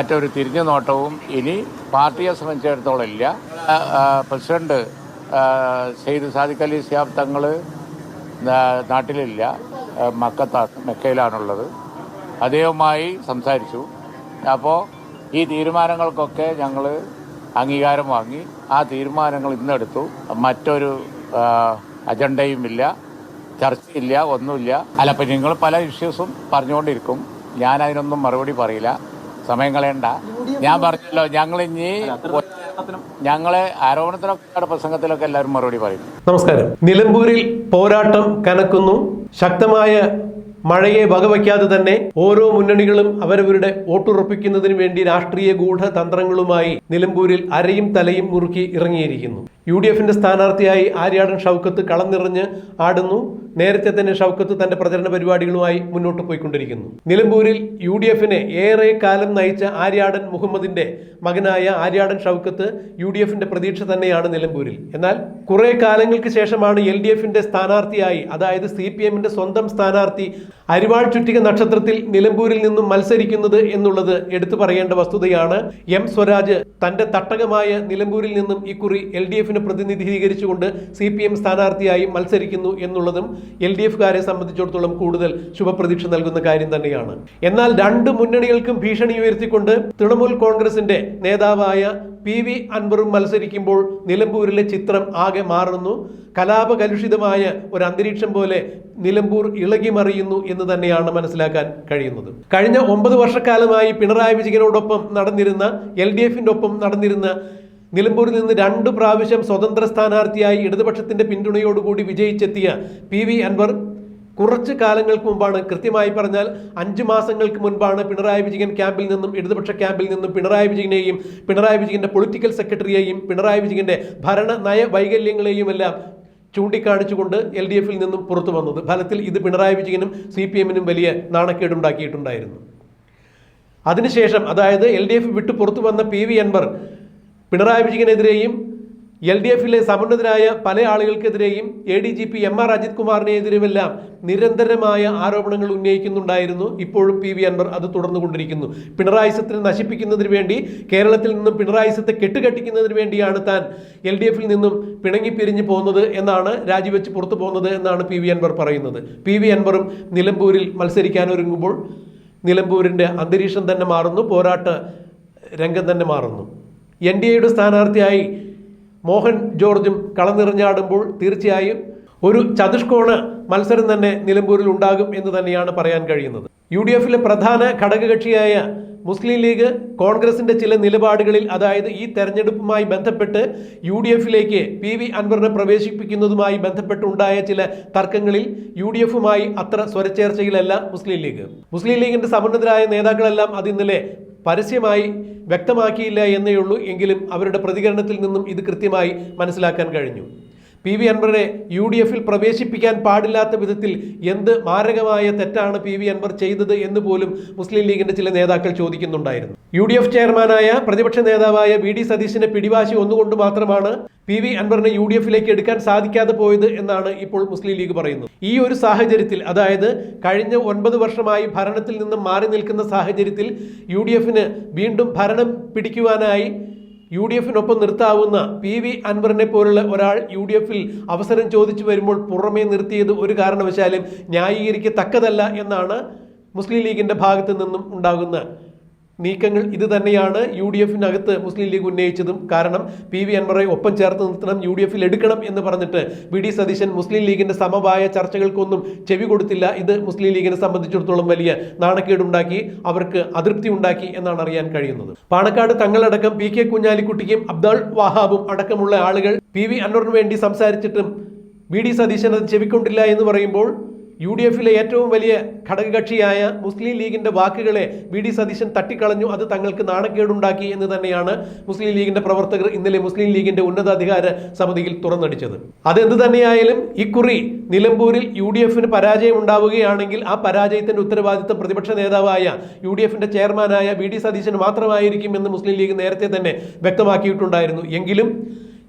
മറ്റൊരു തിരിഞ്ഞു നോട്ടവും ഇനി പാർട്ടിയെ സംബന്ധിച്ചിടത്തോളം ഇല്ല പ്രസിഡന്റ് സെയ്ദ് സാദിഖ് അലി സിയാബ് തങ്ങൾ നാട്ടിലില്ല. മക്കത്ത മെക്കയിലാണുള്ളത്. അദ്ദേഹവുമായി സംസാരിച്ചു. അപ്പോൾ ഈ തീരുമാനങ്ങൾക്കൊക്കെ ഞങ്ങൾ അംഗീകാരം വാങ്ങി. ആ തീരുമാനങ്ങൾ ഇന്നെടുത്തു. മറ്റൊരു അജണ്ടയുമില്ല. ചർച്ചയില്ല ഒന്നുമില്ല. അല്ല അപ്പം നിങ്ങൾ പല ഇഷ്യൂസും പറഞ്ഞുകൊണ്ടിരിക്കും. ഞാൻ അതിനൊന്നും മറുപടി പറയില്ല. സമയം കളയണ്ട. ഞാൻ പറഞ്ഞല്ലോ ഞങ്ങൾ ഇനി ഞങ്ങളെ ആരോപണത്തിനൊക്കെ പ്രസംഗത്തിലൊക്കെ എല്ലാവരും മറുപടി പറയും. നമസ്കാരം. നിലമ്പൂരിൽ പോരാട്ടം കനക്കുന്നു. ശക്തമായ മഴയെ വകവയ്ക്കാതെ തന്നെ ഓരോ മുന്നണികളും അവരവരുടെ വോട്ടുറപ്പിക്കുന്നതിന് വേണ്ടി രാഷ്ട്രീയ ഗൂഢതന്ത്രങ്ങളുമായി നിലമ്പൂരിൽ അരയും തലയും മുറുക്കി ഇറങ്ങിയിരിക്കുന്നു. യു ഡി എഫിന്റെ സ്ഥാനാർത്ഥിയായി ആര്യാടൻ ഷൗക്കത്ത് കളം നിറഞ്ഞ് ആടുന്നു. നേരത്തെ തന്നെ ഷൗക്കത്ത് തന്റെ പ്രചരണ പരിപാടികളുമായി മുന്നോട്ട് പോയിക്കൊണ്ടിരിക്കുന്നു. നിലമ്പൂരിൽ യു ഡി എഫിനെ ഏറെ കാലം നയിച്ച ആര്യാടൻ മുഹമ്മദിന്റെ മകനായ ആര്യാടൻ ഷൗക്കത്ത് യു ഡി എഫിന്റെ പ്രതീക്ഷ തന്നെയാണ് നിലമ്പൂരിൽ. എന്നാൽ കുറെ കാലങ്ങൾക്ക് ശേഷമാണ് എൽ ഡി എഫിന്റെ സ്ഥാനാർത്ഥിയായി അതായത് സി പി എമ്മിന്റെ സ്വന്തം സ്ഥാനാർത്ഥി അരിവാൾ ചുറ്റിക നക്ഷത്രത്തിൽ നിലമ്പൂരിൽ നിന്നും മത്സരിക്കുന്നത് എന്നുള്ളത് എടുത്തു പറയേണ്ട വസ്തുതയാണ് എം സ്വരാജ് തന്റെ തട്ടകമായ നിലമ്പൂരിൽ നിന്നും ഇക്കുറി എൽ ഡി എഫിനെ പ്രതിനിധീകരിച്ചുകൊണ്ട് സി പി എം സ്ഥാനാർത്ഥിയായി മത്സരിക്കുന്നു എന്നുള്ളതും എൽ ഡി എഫുകാരെ സംബന്ധിച്ചിടത്തോളം കൂടുതൽ ശുഭപ്രതീക്ഷ നൽകുന്ന കാര്യം തന്നെയാണ്. എന്നാൽ രണ്ട് മുന്നണികൾക്കും ഭീഷണി ഉയർത്തിക്കൊണ്ട് തൃണമൂൽ കോൺഗ്രസിന്റെ നേതാവായ പി വി അൻവറും മത്സരിക്കുമ്പോൾ നിലമ്പൂരിലെ ചിത്രം ആകെ മാറുന്നു. കലാപകലുഷിതമായ ഒരു അന്തരീക്ഷം പോലെ നിലമ്പൂർ ഇളകിമറിയുന്നു എന്ന് തന്നെയാണ് മനസ്സിലാക്കാൻ കഴിയുന്നത്. കഴിഞ്ഞ ഒമ്പത് വർഷക്കാലമായി പിണറായി വിജയനോടൊപ്പം നടന്നിരുന്ന എൽ ഡി എഫിന്റെ ഒപ്പം നടന്നിരുന്ന നിലമ്പൂരിൽ നിന്ന് രണ്ടു പ്രാവശ്യം സ്വതന്ത്ര സ്ഥാനാർത്ഥിയായി ഇടതുപക്ഷത്തിന്റെ പിന്തുണയോടുകൂടി വിജയിച്ചെത്തിയ പി വി അൻവർ കുറച്ച് കാലങ്ങൾക്ക് മുമ്പാണ് കൃത്യമായി പറഞ്ഞാൽ അഞ്ച് മാസങ്ങൾക്ക് മുൻപാണ് പിണറായി വിജയൻ ക്യാമ്പിൽ നിന്നും ഇടതുപക്ഷ ക്യാമ്പിൽ നിന്നും പിണറായി വിജയനെയും പിണറായി വിജയന്റെ പൊളിറ്റിക്കൽ സെക്രട്ടറിയെയും പിണറായി വിജയന്റെ ഭരണ നയ വൈകല്യങ്ങളെയും എല്ലാം ചൂണ്ടിക്കാണിച്ചുകൊണ്ട് എൽ ഡി എഫിൽ നിന്നും പുറത്തു വന്നത്. ഫലത്തിൽ ഇത് പിണറായി വിജയനും സി പി എമ്മിനും വലിയ നാണക്കേടുണ്ടാക്കിയിട്ടുണ്ടായിരുന്നു. അതിനുശേഷം അതായത് എൽ ഡി എഫ് വിട്ടു പുറത്തു വന്ന പി വി അൻവർ പിണറായി വിജയനെതിരെയും എൽ ഡി എഫിലെ സമുന്നതരായ പല ആളുകൾക്കെതിരെയും A D G P M R Ajith കുമാറിനെതിരെയുമെല്ലാം നിരന്തരമായ ആരോപണങ്ങൾ ഉന്നയിക്കുന്നുണ്ടായിരുന്നു. ഇപ്പോഴും പി വി അൻവർ അത് തുടർന്നുകൊണ്ടിരിക്കുന്നു. പിണറായിസത്തിനെ നശിപ്പിക്കുന്നതിന് വേണ്ടി കേരളത്തിൽ നിന്നും പിണറായിസത്തെ കെട്ടുകെട്ടിക്കുന്നതിന് വേണ്ടിയാണ് താൻ എൽ ഡി എഫിൽ നിന്നും പിണങ്ങിപ്പിരിഞ്ഞു പോകുന്നത് എന്നാണ് രാജിവെച്ച് പുറത്തു പോകുന്നത് എന്നാണ് പി വി അൻവർ പറയുന്നത്. പി വി അൻവറും നിലമ്പൂരിൽ മത്സരിക്കാനൊരുങ്ങുമ്പോൾ നിലമ്പൂരിന്റെ അന്തരീക്ഷം തന്നെ മാറുന്നു പോരാട്ട രംഗം തന്നെ മാറുന്നു. എൻ ഡി എയുടെ സ്ഥാനാർത്ഥിയായി മോഹൻ ജോർജും കളനിറഞ്ഞാടുമ്പോൾ തീർച്ചയായും ഒരു ചതുഷ്കോണ മത്സരം തന്നെ നിലമ്പൂരിൽ ഉണ്ടാകും എന്ന് തന്നെയാണ് പറയാൻ കഴിയുന്നത്. യു ഡി എഫിലെ പ്രധാന ഘടകകക്ഷിയായ മുസ്ലിം ലീഗ് കോൺഗ്രസിന്റെ ചില നിലപാടുകളിൽ അതായത് ഈ തെരഞ്ഞെടുപ്പുമായി ബന്ധപ്പെട്ട് യു ഡി എഫിലേക്ക് പി വി അൻവറിനെ പ്രവേശിപ്പിക്കുന്നതുമായി ബന്ധപ്പെട്ടുണ്ടായ ചില തർക്കങ്ങളിൽ യു ഡി എഫുമായി അത്ര സ്വരച്ചേർച്ചയിലല്ല മുസ്ലിം ലീഗ്. മുസ്ലിം ലീഗിന്റെ സമുന്നതരായ നേതാക്കളെല്ലാം അത് ഇന്നലെ പരസ്യമായി വ്യക്തമാക്കിയില്ല എന്നേ ഉള്ളൂ എങ്കിലും അവരുടെ പ്രതികരണത്തിൽ നിന്നും ഇത് കൃത്യമായി മനസ്സിലാക്കാൻ കഴിഞ്ഞു. പി വി അൻവറിനെ യു ഡി എഫിൽ പ്രവേശിപ്പിക്കാൻ പാടില്ലാത്ത വിധത്തിൽ എന്ത് മാരകമായ തെറ്റാണ് പി വി അൻവർ ചെയ്തത് എന്ന് പോലും മുസ്ലിം ലീഗിന്റെ ചില നേതാക്കൾ ചോദിക്കുന്നുണ്ടായിരുന്നു. യു ഡി എഫ് ചെയർമാനായ പ്രതിപക്ഷ നേതാവായ വി ഡി സതീശിന്റെ പിടിവാശി ഒന്നുകൊണ്ട് മാത്രമാണ് പി വി അൻവറിനെ യു ഡി എഫിലേക്ക് എടുക്കാൻ സാധിക്കാതെ പോയത് എന്നാണ് ഇപ്പോൾ മുസ്ലിം ലീഗ് പറയുന്നത്. ഈ ഒരു സാഹചര്യത്തിൽ അതായത് കഴിഞ്ഞ ഒൻപത് വർഷമായി ഭരണത്തിൽ നിന്ന് മാറി നിൽക്കുന്ന സാഹചര്യത്തിൽ യു ഡി എഫിന് വീണ്ടും ഭരണം പിടിക്കുവാനായി യു ഡി എഫിനൊപ്പം നിർത്താവുന്ന പി വി അൻവറിനെ പോലുള്ള ഒരാൾ യു ഡി എഫിൽ അവസരം ചോദിച്ചു വരുമ്പോൾ പുറമേ നിർത്തിയത് ഒരു കാരണവശാലും ന്യായീകരിക്കത്തക്കതല്ല എന്നാണ് മുസ്ലിം ലീഗിന്റെ ഭാഗത്ത് നിന്നും ഉണ്ടാകുന്ന നീക്കങ്ങൾ ഇത് തന്നെയാണ് യു ഡി എഫിനകത്ത് മുസ്ലിം ലീഗ് ഉന്നയിച്ചതും. കാരണം പി വി അൻവറെ ഒപ്പം ചേർത്ത് നിർത്തണം യു ഡി എഫിൽ എടുക്കണം എന്ന് പറഞ്ഞിട്ട് വി ഡി സതീശൻ മുസ്ലിം ലീഗിന്റെ സമവായ ചർച്ചകൾക്കൊന്നും ചെവി കൊടുത്തില്ല. ഇത് മുസ്ലിം ലീഗിനെ സംബന്ധിച്ചിടത്തോളം വലിയ നാണക്കേടുണ്ടാക്കി അവർക്ക് അതൃപ്തി ഉണ്ടാക്കി എന്നാണ് അറിയാൻ കഴിയുന്നത്. പാണക്കാട് തങ്ങളടക്കം പി കെ കുഞ്ഞാലിക്കുട്ടിക്കും അബ്ദുൾ വഹാബും അടക്കമുള്ള ആളുകൾ പി വി അൻവറിന് വേണ്ടി സംസാരിച്ചിട്ടും വി ഡി സതീശൻ അത് ചെവിക്കൊണ്ടില്ല എന്ന് പറയുമ്പോൾ യു ഡി എഫിലെ ഏറ്റവും വലിയ ഘടകകക്ഷിയായ മുസ്ലിം ലീഗിന്റെ വാക്കുകളെ വി ഡി സതീശൻ തട്ടിക്കളഞ്ഞു. അത് തങ്ങൾക്ക് നാണക്കേടുണ്ടാക്കി എന്ന് തന്നെയാണ് മുസ്ലിം ലീഗിന്റെ പ്രവർത്തകർ ഇന്നലെ മുസ്ലിം ലീഗിന്റെ ഉന്നതാധികാര സമിതിയിൽ തുറന്നടിച്ചത്. അതെന്ത് തന്നെയായാലും ഇക്കുറി നിലമ്പൂരിൽ യു ഡി എഫിന് പരാജയം ഉണ്ടാവുകയാണെങ്കിൽ ആ പരാജയത്തിന്റെ ഉത്തരവാദിത്തം പ്രതിപക്ഷ നേതാവായ യു ഡി എഫിന്റെ ചെയർമാനായ വി ഡി സതീശൻ മാത്രമായിരിക്കും എന്ന് മുസ്ലിം ലീഗ് നേരത്തെ തന്നെ വ്യക്തമാക്കിയിട്ടുണ്ടായിരുന്നു. എങ്കിലും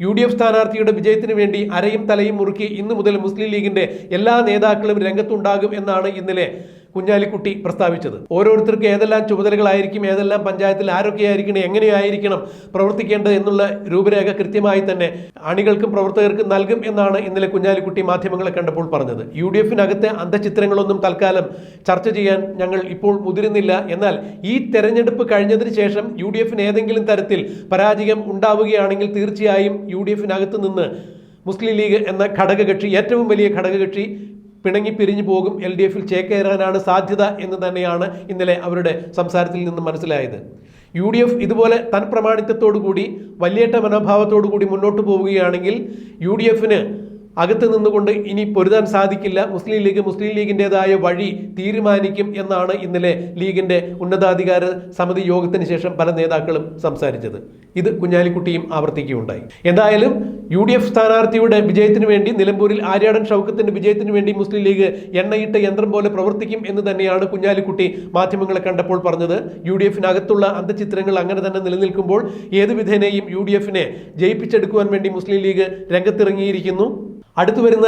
യു ഡി എഫ് സ്ഥാനാർത്ഥിയുടെ വിജയത്തിന് വേണ്ടി അരയും തലയും മുറുക്കി ഇന്നു മുതൽ മുസ്ലിം ലീഗിന്റെ എല്ലാ നേതാക്കളും രംഗത്തുണ്ടാകും എന്നാണ് ഇന്നലെ കുഞ്ഞാലിക്കുട്ടി പ്രസ്താവിച്ചത്. ഓരോരുത്തർക്ക് ഏതെല്ലാം ചുമതലകളായിരിക്കും ഏതെല്ലാം പഞ്ചായത്തിൽ ആരൊക്കെയായിരിക്കണം എങ്ങനെയായിരിക്കണം പ്രവർത്തിക്കേണ്ടത് എന്നുള്ള രൂപരേഖ കൃത്യമായി തന്നെ അണികൾക്കും പ്രവർത്തകർക്കും നൽകും എന്നാണ് ഇന്നലെ കുഞ്ഞാലിക്കുട്ടി മാധ്യമങ്ങളെ കണ്ടപ്പോൾ പറഞ്ഞത്. യു ഡി എഫിനകത്തെ അന്തചിത്രങ്ങളൊന്നും തൽക്കാലം ചർച്ച ചെയ്യാൻ ഞങ്ങൾ ഇപ്പോൾ മുതിരുന്നില്ല. എന്നാൽ ഈ തെരഞ്ഞെടുപ്പ് കഴിഞ്ഞതിന് ശേഷം യു ഡി എഫിന് ഏതെങ്കിലും തരത്തിൽ പരാജയം ഉണ്ടാവുകയാണെങ്കിൽ തീർച്ചയായും യു ഡി എഫിനകത്ത് നിന്ന് മുസ്ലിം ലീഗ് എന്ന ഘടകകക്ഷി ഏറ്റവും വലിയ ഘടകകക്ഷി പിണങ്ങി പിരിഞ്ഞു പോകും എൽ ഡി എഫിൽ ചേക്കേറാനാണ് സാധ്യത എന്ന് തന്നെയാണ് ഇന്നലെ അവരുടെ സംസാരത്തിൽ നിന്ന് മനസ്സിലായത്. യു ഡി എഫ് ഇതുപോലെ തൻ പ്രമാണിത്വത്തോടുകൂടി വലിയേട്ട മനോഭാവത്തോടുകൂടി മുന്നോട്ട് പോവുകയാണെങ്കിൽ യു ഡി എഫിന് അകത്ത് നിന്നുകൊണ്ട് ഇനി പൊരുതാൻ സാധിക്കില്ല. മുസ്ലിം ലീഗ് മുസ്ലിം ലീഗിന്റെതായ വഴി തീരുമാനിക്കും എന്നാണ് ഇന്നലെ ലീഗിന്റെ ഉന്നതാധികാര സമിതി യോഗത്തിന് ശേഷം പല നേതാക്കളും സംസാരിച്ചത്. ഇത് കുഞ്ഞാലിക്കുട്ടിയും ആവർത്തിക്കുകയുണ്ടായി. എന്തായാലും യു ഡി എഫ് സ്ഥാനാർത്ഥിയുടെ വിജയത്തിന് വേണ്ടി നിലമ്പൂരിൽ ആര്യാടൻ ഷൗക്കത്തിന്റെ വിജയത്തിന് വേണ്ടി മുസ്ലിം ലീഗ് എണ്ണയിട്ട യന്ത്രം പോലെ പ്രവർത്തിക്കും എന്ന് തന്നെയാണ് കുഞ്ഞാലിക്കുട്ടി മാധ്യമങ്ങളെ കണ്ടപ്പോൾ പറഞ്ഞത്. യു ഡി എഫിനകത്തുള്ള അന്തചിത്രങ്ങൾ അങ്ങനെ തന്നെ നിലനിൽക്കുമ്പോൾ ഏതുവിധേനയും യു ഡി എഫിനെ ജയിപ്പിച്ചെടുക്കുവാൻ വേണ്ടി മുസ്ലിം ലീഗ് രംഗത്തിറങ്ങിയിരിക്കുന്നു? അടുത്തു വരുന്ന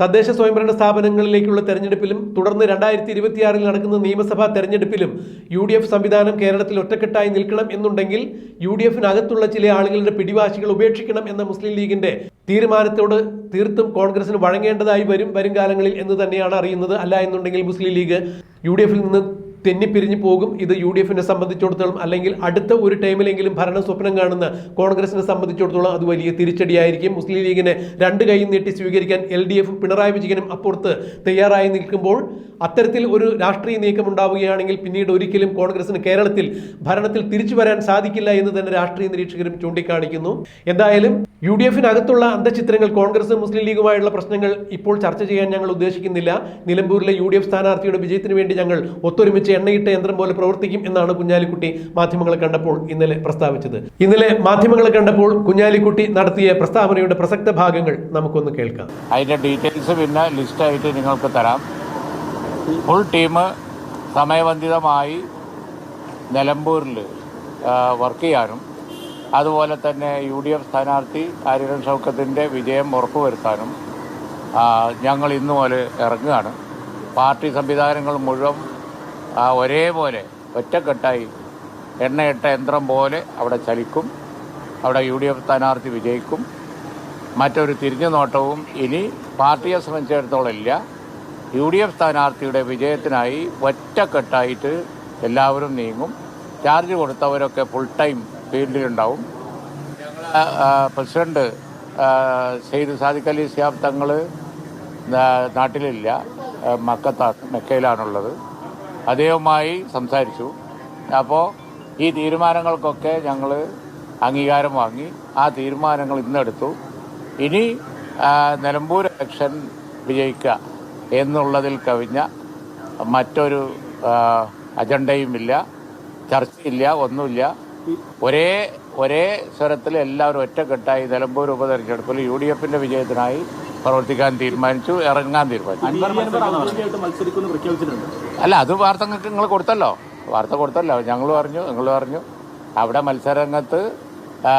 തദ്ദേശ സ്വയംഭരണ സ്ഥാപനങ്ങളിലേക്കുള്ള തെരഞ്ഞെടുപ്പിലും തുടർന്ന് രണ്ടായിരത്തി ഇരുപത്തിയാറിൽ നടക്കുന്ന നിയമസഭാ തെരഞ്ഞെടുപ്പിലും യു ഡി എഫ് സംവിധാനം കേരളത്തിൽ ഒറ്റക്കെട്ടായി നിൽക്കണം എന്നുണ്ടെങ്കിൽ യു ഡി എഫിനകത്തുള്ള ചില ആളുകളുടെ പിടിവാശികൾ ഉപേക്ഷിക്കണം എന്ന മുസ്ലിം ലീഗിന്റെ തീരുമാനത്തോട് തീർത്തും കോൺഗ്രസിന് വഴങ്ങേണ്ടതായി വരും വരും കാലങ്ങളിൽ എന്ന് തന്നെയാണ് അറിയുന്നത്. അല്ല എന്നുണ്ടെങ്കിൽ മുസ്ലിം ലീഗ് യു ഡി എഫിൽ നിന്ന് തെന്നിപ്പിരിഞ്ഞു പോകും. ഇത് യു ഡി എഫിനെ സംബന്ധിച്ചിടത്തോളം അല്ലെങ്കിൽ അടുത്ത ഒരു ടൈമിലെങ്കിലും ഭരണ സ്വപ്നം കാണുന്ന കോൺഗ്രസിനെ സംബന്ധിച്ചിടത്തോളം അത് വലിയ തിരിച്ചടിയായിരിക്കും. മുസ്ലിം ലീഗിനെ രണ്ട് കൈയും നീട്ടി സ്വീകരിക്കാൻ എൽ ഡി എഫ് പിണറായി വിജയനും അപ്പുറത്ത് തയ്യാറായി നിൽക്കുമ്പോൾ അത്തരത്തിൽ ഒരു രാഷ്ട്രീയ നീക്കം ഉണ്ടാവുകയാണെങ്കിൽ പിന്നീട് ഒരിക്കലും കോൺഗ്രസിന് കേരളത്തിൽ ഭരണത്തിൽ തിരിച്ചു വരാൻ സാധിക്കില്ല എന്ന് തന്നെ രാഷ്ട്രീയ നിരീക്ഷകരും ചൂണ്ടിക്കാണിക്കുന്നു. എന്തായാലും യു ഡി എഫിനകത്തുള്ള അന്തചിത്രങ്ങൾ കോൺഗ്രസ് മുസ്ലിം ലീഗുമായുള്ള പ്രശ്നങ്ങൾ ഇപ്പോൾ ചർച്ച ചെയ്യാൻ ഞങ്ങൾ ഉദ്ദേശിക്കുന്നില്ല. നിലമ്പൂരിലെ യു ഡി എഫ് സ്ഥാനാർത്ഥിയുടെ വിജയത്തിന് വേണ്ടി ഞങ്ങൾ ഒത്തൊരുമിച്ച് എണ്ണയിട്ട യന്ത്രം പോലെ പ്രവർത്തിക്കും എന്നാണ് കുഞ്ഞാലിക്കുട്ടി മാധ്യമങ്ങളെ കണ്ടപ്പോൾ ഇന്നലെ പ്രസ്താവിച്ചത്. ഇന്നലെ മാധ്യമങ്ങളെ കണ്ടപ്പോൾ കുഞ്ഞാലിക്കുട്ടി നടത്തിയ പ്രസ്താവനയുടെ പ്രസക്ത ഭാഗങ്ങൾ നമുക്കൊന്ന് കേൾക്കാം. അതിന്റെ ഡീറ്റെയിൽസ് പിന്നെ ലിസ്റ്റ് ആയിട്ട് നിങ്ങൾക്ക് തരാം. ഫുൾ ടീം സമയബന്ധിതമായി നിലമ്പൂരിൽ വർക്ക് ചെയ്യാനും അതുപോലെ തന്നെ യു ഡി എഫ് സ്ഥാനാർത്ഥി ആര്യൻ ഷൗക്കത്തിന്റെ വിജയം ഉറപ്പുവരുത്താനും ഞങ്ങൾ ഇന്നു ഇറങ്ങുകയാണ്. പാർട്ടി സംവിധാനങ്ങൾ മുഴുവൻ ആ, ഒരേപോലെ ഒറ്റക്കെട്ടായി എണ്ണയിട്ട യന്ത്രം പോലെ അവിടെ ചലിക്കും. അവിടെ യു ഡി എഫ് സ്ഥാനാർത്ഥി വിജയിക്കും. മറ്റൊരു തിരിഞ്ഞു നോട്ടവും ഇനി പാർട്ടിയെ സംബന്ധിച്ചിടത്തോളം ഇല്ല. യു ഡി എഫ് സ്ഥാനാർത്ഥിയുടെ വിജയത്തിനായി ഒറ്റക്കെട്ടായിട്ട് എല്ലാവരും നീങ്ങും. ചാർജ് കൊടുത്തവരൊക്കെ ഫുൾ ടൈം ഫീൽഡിലുണ്ടാവും പ്രസിഡന്റ് സെയ്ദ് സാദിഖ് അലി സിയാബ് തങ്ങൾ നാട്ടിലില്ല. മക്കത്താ മെക്കയിലാണുള്ളത്. അദ്ദേഹവുമായി സംസാരിച്ചു. അപ്പോൾ ഈ തീരുമാനങ്ങൾക്കൊക്കെ ഞങ്ങൾ അംഗീകാരം വാങ്ങി. ആ തീരുമാനങ്ങൾ ഇന്നെടുത്തു. ഇനി നിലമ്പൂർ ഇലക്ഷൻ വിജയിക്കുക എന്നുള്ളതിൽ കവിഞ്ഞ മറ്റൊരു അജണ്ടയും അജണ്ടയുമില്ല ചർച്ചയില്ല ഒന്നുമില്ല. ഒരേ ഒരേ സ്വരത്തിൽ എല്ലാവരും ഒറ്റക്കെട്ടായി നിലമ്പൂർ ഉപതെരഞ്ഞെടുപ്പിൽ യു ഡി എഫിന്റെ വിജയത്തിനായി പ്രവർത്തിക്കാൻ തീരുമാനിച്ചു ഇറങ്ങാൻ തീരുമാനിച്ചു അൻവർ മത്സരിക്കുന്ന പ്രഖ്യാപിച്ചിട്ടുണ്ട് അല്ല അത് വാർത്ത നിങ്ങൾക്ക് നിങ്ങൾ കൊടുത്തല്ലോ വാർത്ത കൊടുത്തല്ലോ ഞങ്ങൾ പറഞ്ഞു നിങ്ങൾ പറഞ്ഞു അവിടെ മത്സരരംഗത്ത് ആ,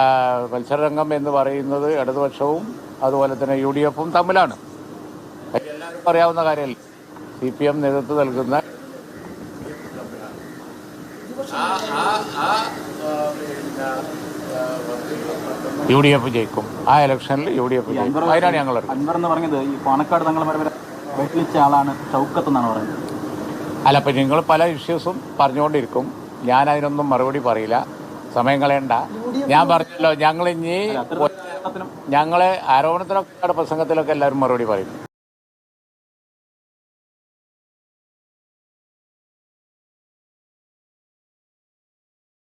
മത്സരരംഗം എന്ന് പറയുന്നത് ഇടതുപക്ഷവും അതുപോലെ തന്നെ യു ഡി എഫും തമ്മിലാണ് എല്ലാവരും എല്ലാവർക്കും അറിയാവുന്ന കാര്യമല്ല സി പി എം നേതൃത്വം നൽകുന്ന യു ഡി എഫ് ജയിക്കും. ആ ഇലക്ഷനിൽ യു ഡി എഫ് ജയിക്കും അതിനാണ് ഞങ്ങൾ ഇറങ്ങുന്നത്. അൻവർ എന്ന് പറഞ്ഞത് ഈ പാണക്കാട് തങ്ങൾ വരെ വരെ വെട്ടിച്ച ആളാണ് ഷൗക്കത്ത് എന്നാണ് പറയുന്നത്. അല്ല അപ്പം നിങ്ങൾ പല ഇഷ്യൂസും പറഞ്ഞുകൊണ്ടിരിക്കും. ഞാൻ അതിനൊന്നും മറുപടി പറയില്ല. സമയം കളയണ്ട. ഞാൻ പറഞ്ഞല്ലോ ഞങ്ങൾ ഇനി ഞങ്ങളെ ആരോപണത്തിനൊക്കെ പ്രസംഗത്തിലൊക്കെ എല്ലാവരും മറുപടി പറയും.